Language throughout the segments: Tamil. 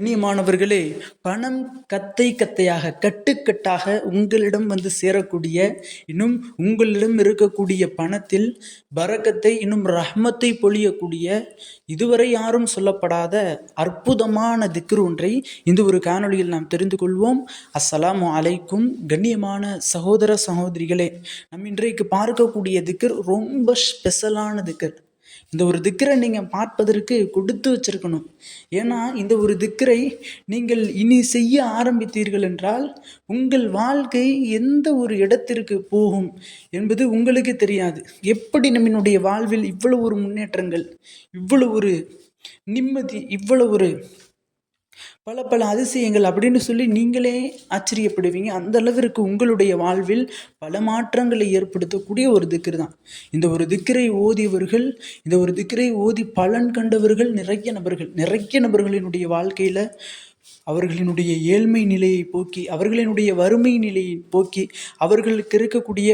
கண்ணியமானவர்களே பணம் கத்தை கத்தையாக கட்டுக்கட்டாக உங்களிடம் வந்து சேரக்கூடிய இன்னும் உங்களிடம் இருக்கக்கூடிய பணத்தில் பரக்கத்தை இன்னும் ரஹ்மத்தை பொழியக்கூடிய இதுவரை யாரும் சொல்லப்படாத அற்புதமான திக்ரு ஒன்றை இந்த ஒரு காணொளியில் நாம் தெரிந்து கொள்வோம். அஸ்ஸலாமு அலைக்கும். கண்ணியமான சகோதர சகோதரிகளே நம் இன்றைக்கு பார்க்கக்கூடிய திக்ர் ரொம்ப ஸ்பெஷலான திக்ர். இந்த ஒரு திக்கரை நீங்கள் பார்ப்பதற்கு கொடுத்து வச்சிருக்கணும். ஏன்னா இந்த ஒரு திக்கரை நீங்கள் இனி செய்ய ஆரம்பித்தீர்கள் என்றால் உங்கள் வாழ்க்கை எந்த ஒரு இடத்திற்கு போகும் என்பது உங்களுக்கு தெரியாது. எப்படி நம்மினுடைய வாழ்வில் இவ்வளவு ஒரு முன்னேற்றங்கள் இவ்வளவு ஒரு நிம்மதி இவ்வளவு ஒரு பல பல அதிசயங்கள் அப்படின்னு சொல்லி நீங்களே ஆச்சரியப்படுவீங்க. அந்த அளவிற்கு உங்களுடைய வாழ்வில் பல மாற்றங்களை ஏற்படுத்தக்கூடிய ஒரு திக்கர் தான். இந்த ஒரு திக்கரை ஓதியவர்கள் இந்த ஒரு திக்கரை ஓதி பலன் கண்டவர்கள் நிறைய நபர்கள் நிறைய நபர்களினுடைய வாழ்க்கையில் அவர்களினுடைய ஏழ்மை நிலையை போக்கி அவர்களினுடைய வறுமை நிலையை போக்கி அவர்களுக்கு இருக்கக்கூடிய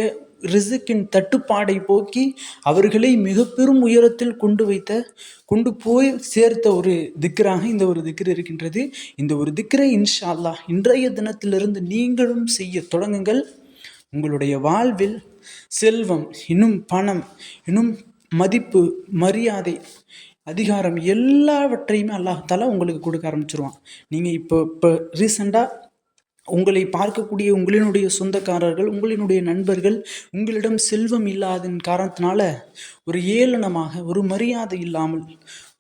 ரிசுக்கின் தட்டுப்பாடை போக்கி அவர்களை மிக பெரும் உயரத்தில் கொண்டு வைத்த கொண்டு போய் சேர்த்த ஒரு திக்கராக இந்த ஒரு திக்கர் இருக்கின்றது. இந்த ஒரு திக்கரை இன்ஷா அல்லாஹ் இன்றைய தினத்திலிருந்து நீங்களும் செய்ய தொடங்குங்கள். உங்களுடைய வாழ்வில் செல்வம் இன்னும் பணம் இன்னும் மதிப்பு மரியாதை அதிகாரம் எல்லாவற்றையுமே அல்லாஹால உங்களுக்கு கொடுக்க ஆரம்பிச்சிருவான். நீங்கள் இப்போ இப்போ ரீசெண்டாக உங்களை பார்க்கக்கூடிய உங்களினுடைய சொந்தக்காரர்கள் உங்களினுடைய நண்பர்கள் உங்களிடம் செல்வம் இல்லாதன் காரணத்தினால ஒரு ஏளனமாக ஒரு மரியாதை இல்லாமல்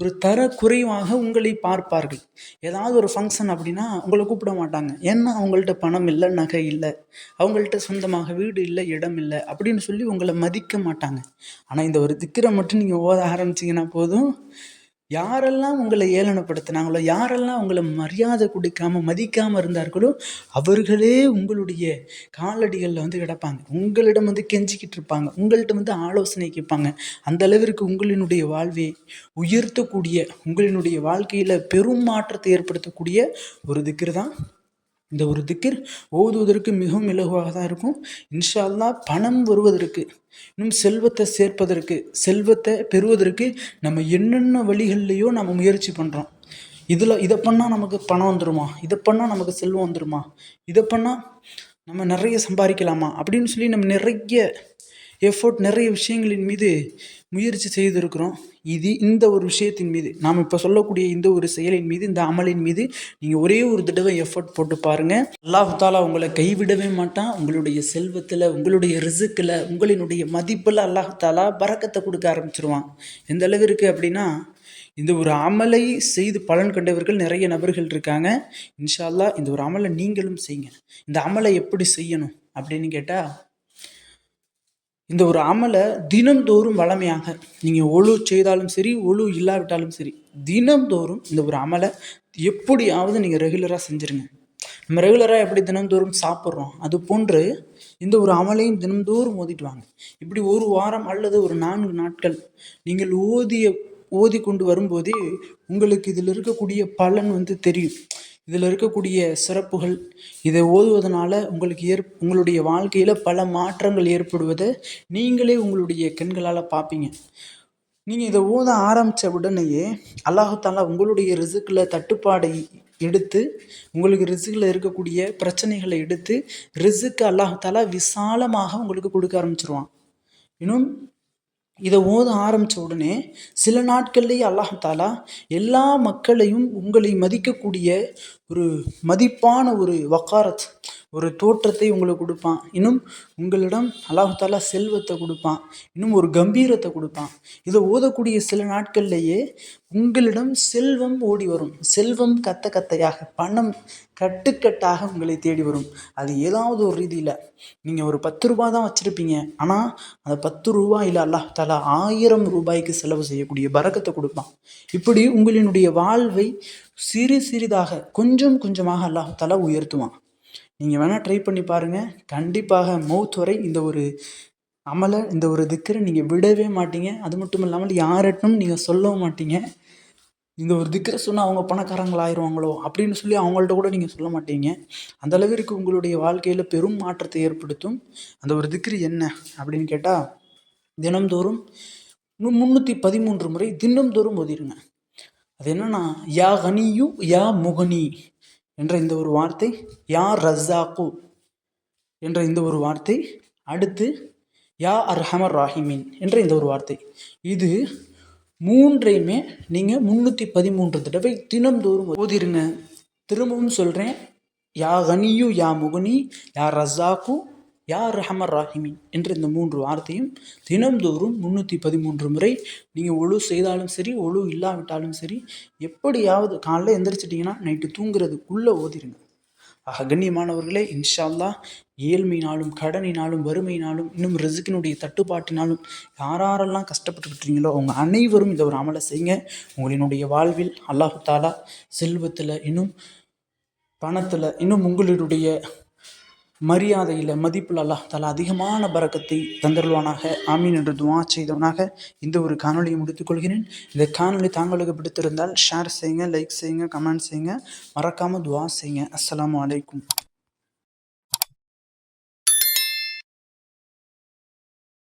ஒரு தர குறைவாக உங்களை பார்ப்பார்கள். ஏதாவது ஒரு ஃபங்க்ஷன் அப்படின்னா உங்களை கூப்பிட மாட்டாங்க. ஏன்னா அவங்கள்ட்ட பணம் இல்லை நகை இல்லை. அவங்கள்ட்ட சொந்தமாக வீடு இல்லை இடம் இல்லை அப்படின்னு சொல்லி உங்களை மதிக்க மாட்டாங்க. ஆனால் இந்த ஒரு திக்கரை மட்டும் நீங்கள் ஓத ஆரம்பிச்சிங்கன்னா போதும். யாரெல்லாம் உங்களை ஏளனப்படுத்தினாங்களோ யாரெல்லாம் உங்களை மரியாதை கொடுக்காம மதிக்காமல் இருந்தார்களோ அவர்களே உங்களுடைய காலடிகளில் வந்து கிடப்பாங்க. உங்களிடம் வந்து கெஞ்சிக்கிட்டு இருப்பாங்க. உங்கள்கிட்ட வந்து ஆலோசனை கேட்பாங்க. அந்த அளவிற்கு உங்களினுடைய வாழ்வை உயர்த்தக்கூடிய உங்களினுடைய வாழ்க்கையில் பெரும் மாற்றத்தை ஏற்படுத்தக்கூடிய ஒரு திக்கர் தான் இந்த ஒரு திக்கிர் ஓதுவதற்கு மிகவும் இலகுவாக தான் இருக்கும். இன்ஷா பணம் வருவதற்கு இன்னும் செல்வத்தை சேர்ப்பதற்கு செல்வத்தை பெறுவதற்கு நம்ம என்னென்ன வழிகள்லையோ நம்ம முயற்சி பண்ணுறோம் இதில் இதை பண்ணால் நமக்கு பணம் வந்துடுமா இதை பண்ணால் நமக்கு செல்வம் வந்துடுமா இதை பண்ணால் நம்ம நிறைய சம்பாதிக்கலாமா? அப்படின்னு சொல்லி நம்ம நிறைய எஃபோர்ட் நிறைய விஷயங்களின் மீது முயற்சி செய்திருக்கிறோம். இது இந்த ஒரு விஷயத்தின் மீது. நாம் இப்போ சொல்லக்கூடிய இந்த ஒரு செயலின் மீது இந்த அமலின் மீது நீங்கள் ஒரே ஒரு தடவை எஃபர்ட் போட்டு பாருங்கள் அல்லாஹாலா உங்களை கைவிடவே மாட்டான். உங்களுடைய செல்வத்தில் உங்களுடைய ரிசுக்கில் உங்களினுடைய மதிப்பில் அல்லாஹாலா பறக்கத்தை கொடுக்க ஆரம்பிச்சிருவான். எந்த அளவிற்கு அப்படின்னா இந்த ஒரு அமலை செய்து பலன் கண்டவர்கள் நிறைய நபர்கள் இருக்காங்க. இன்ஷா அல்லாஹ் இந்த ஒரு அமலை நீங்களும் செய்யுங்க. இந்த அமலை எப்படி செய்யணும் அப்படின்னு கேட்டால் இந்த ஒரு அமலை தினம்தோறும் வளமையாக நீங்கள் ஒழு செய்தாலும் சரி ஒழு இல்லாவிட்டாலும் சரி தினம்தோறும் இந்த ஒரு அமலை எப்படியாவது நீங்கள் ரெகுலராக செஞ்சுருங்க. நம்ம ரெகுலராக எப்படி தினம்தோறும் சாப்பிட்றோம்? அது போன்று இந்த ஒரு அமலையும் தினம்தோறும் ஓதிட்டு வாங்க. இப்படி ஒரு வாரம் அல்லது ஒரு நான்கு நாட்கள் நீங்கள் ஓதிய ஓதி கொண்டு வரும்போதே உங்களுக்கு இதில் இருக்கக்கூடிய பலன் வந்து தெரியும். இதில் இருக்கக்கூடிய சிறப்புகள் இதை ஓதுவதனால உங்களுக்கு ஏற் உங்களுடைய வாழ்க்கையில் பல மாற்றங்கள் ஏற்படுவதை நீங்களே உங்களுடைய கண்களால் பார்ப்பீங்க. நீங்கள் இதை ஓத ஆரம்பித்த உடனேயே அல்லாஹாலா உங்களுடைய ரிசுக்கில் தட்டுப்பாடை எடுத்து உங்களுக்கு ரிசுக்கில் இருக்கக்கூடிய பிரச்சனைகளை எடுத்து ரிசுக்கு அல்லாஹாலா விசாலமாக உங்களுக்கு கொடுக்க ஆரம்பிச்சிருவான். இன்னும் இதை ஓத ஆரம்பித்த உடனே சில நாட்கள்லேயே அல்லாஹாலா எல்லா மக்களையும் உங்களை மதிக்கக்கூடிய ஒரு மதிப்பான ஒரு வக்காரத் ஒரு தோற்றத்தை உங்களுக்கு கொடுப்பான். இன்னும் உங்களிடம் அல்லாஹாலா செல்வத்தை கொடுப்பான். இன்னும் ஒரு கம்பீரத்தை கொடுப்பான். இதை ஓதக்கூடிய சில நாட்கள்லேயே உங்களிடம் செல்வம் ஓடி வரும். செல்வம் கத்த கத்தையாக பணம் கட்டுக்கட்டாக உங்களை தேடி வரும். அது ஏதாவது ஒரு ரீதியில் நீங்கள் ஒரு பத்து ரூபா தான் வச்சுருப்பீங்க. ஆனால் அந்த பத்து ரூபாயில் அல்லாஹ் தாலா ஆயிரம் ரூபாய்க்கு செலவு செய்யக்கூடிய பறக்கத்தை கொடுப்பான். இப்படி உங்களினுடைய வாழ்வை சிறு சிறிதாக கொஞ்சம் கொஞ்சமாக அல்லாஹ் தாலா உயர்த்துவான். நீங்கள் வேணால் ட்ரை பண்ணி பாருங்கள் கண்டிப்பாக மௌத் வரை இந்த ஒரு அமலை இந்த ஒரு திக்கரை நீங்கள் விடவே மாட்டீங்க. அது மட்டும் இல்லாமல் யார்கிட்டும் நீங்கள் சொல்லவும் மாட்டீங்க. இந்த ஒரு திக்கரை சொன்னால் அவங்க பணக்காரங்களாயிருவாங்களோ அப்படின்னு சொல்லி அவங்கள்ட்ட கூட நீங்கள் சொல்ல மாட்டீங்க. அந்த அளவிற்கு உங்களுடைய வாழ்க்கையில் பெரும் மாற்றத்தை ஏற்படுத்தும் அந்த ஒரு திக்ரு என்ன அப்படின்னு கேட்டால் தினம்தோறும் முந்நூற்றி பதிமூன்று முறை தினம்தோறும் ஓதிடுங்க அது என்னன்னா யா கனியு யா முகனி என்ற இந்த ஒரு வார்த்தை யா ரஸ்ஸாக்கு என்ற இந்த ஒரு வார்த்தை அடுத்து யா அர்ஹமர் ராஹிமீன் என்ற இந்த ஒரு வார்த்தை. இது மூன்றையுமே நீங்கள் முந்நூற்றி பதிமூன்று தடவை தினம்தோறும் ஓதிருங்க. திரும்பவும் சொல்கிறேன் யா கனியு யா முகனி யா ரஸாக்கு யார் ரஹமர் ராஹிமீன் என்ற இந்த மூன்று வார்த்தையும் தினம்தோறும் முந்நூற்றி பதிமூன்று முறை நீங்கள் ஒழு செய்தாலும் சரி ஒழு இல்லாவிட்டாலும் சரி எப்படியாவது காலைல எந்திரிச்சிட்டிங்கன்னா நைட்டு தூங்குறதுக்குள்ளே ஓதிருங்க. ஆக கண்ணியமானவர்களே இன்ஷா ஏழ்மையினாலும் கடனினாலும் வறுமையினாலும் இன்னும் ரிசுக்கினுடைய தட்டுப்பாட்டினாலும் யாரெல்லாம் கஷ்டப்பட்டுக்கிட்டீங்களோ அவங்க அனைவரும் இந்த ஒரு அமலை செய்யுங்க. உங்களினுடைய வாழ்வில் அல்லாஹு தாலா செல்வத்தில் இன்னும் பணத்தில் இன்னும் உங்களுடைய மரியாதையில் மதிப்பில் அல்லாஹ் தாலா அதிகமான பரக்கத்தை தந்தருள்வானாக. ஆமீன் என்று துவா செய்தவனாக இந்த ஒரு காணொலியை முடித்துக்கொள்கிறேன் இந்த காணொலி தாங்களுக்கு பிடித்திருந்தால் ஷேர் செய்யுங்க லைக் செய்யுங்க கமெண்ட் செய்யுங்க. மறக்காமல் துவா செய்யுங்க. அஸ்லாம் அலைக்கும்.